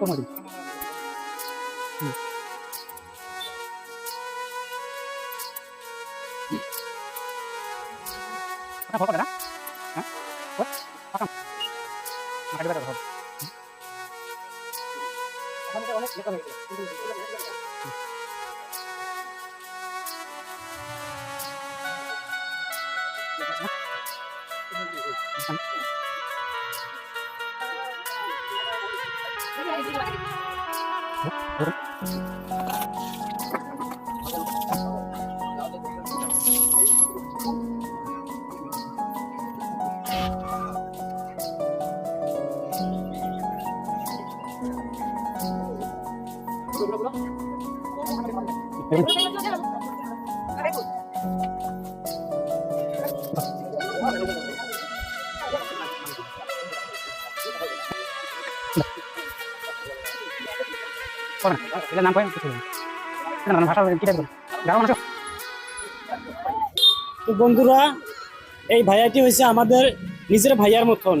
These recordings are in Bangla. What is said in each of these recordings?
এটা তো দূর না দূর না তোমার দিদি মিলে কথা হচ্ছে এটা কোন দিন এটা ভর করে না হ্যাঁ ভর পাকাম মাটি বেটা ভর ওখানে অনেক লেখা হয়েছে করে না এটার নাম কয় কিছু তো বন্ধুরা, এই ভাইয়াটি হয়েছে আমাদের নিজের ভাইয়ার মতন।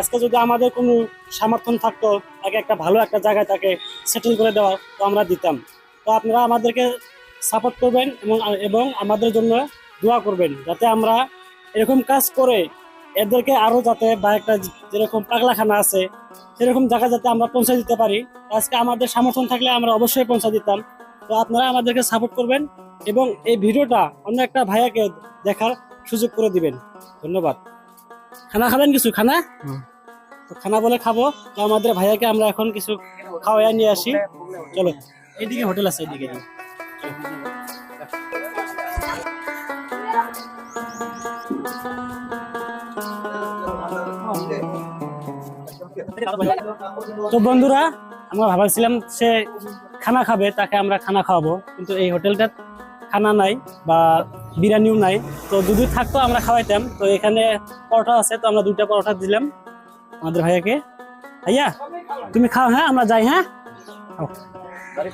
আজকে যদি আমাদের কোনো সমর্থন থাকতো, তাকে একটা ভালো একটা জায়গায় তাকে সেটেল করে দেওয়া, তো আমরা দিতাম। তো আপনারা আমাদেরকে সাপোর্ট করবেন এবং এবং আমাদের জন্য দোয়া করবেন, যাতে আমরা এরকম কাজ করে এদেরকে আরও যাতে বা একটা যেরকম পাগলাখানা আছে, সেরকম জায়গা যাতে আমরা পৌঁছে দিতে পারি। আজকে আমাদের সমর্থন থাকলে আমরা অবশ্যই পৌঁছে দিতাম। তো আপনারা আমাদেরকে সাপোর্ট করবেন এবং এই ভিডিওটা অন্য একটা ভাইয়াকে দেখার সুযোগ করে দিবেন। ধন্যবাদ। খানা খাবেন কিছু? খানা? তো খানা বলে খাব। তো আমাদের ভাইয়াকে আমরা এখন কিছু খাওয়াই নিয়ে আসি। চলো এইদিকে হোটেল আছে এইদিকে তো বন্ধুরা আমরা ভাবাইছিলাম সে খানা খাবে, তাকে আমরা খানা খাওয়াবো। কিন্তু এই হোটেলটা খানা নাই বা বিরিয়ানিও নাই। তো যদি থাকতো আমরা খাওয়াইতাম। তো এখানে পরোটা আছে, তো আমরা দুইটা পরোটা দিলাম আমাদের ভাইয়াকে। ভাইয়া, তুমি খাও হ্যাঁ? আমরা যাই হ্যাঁ।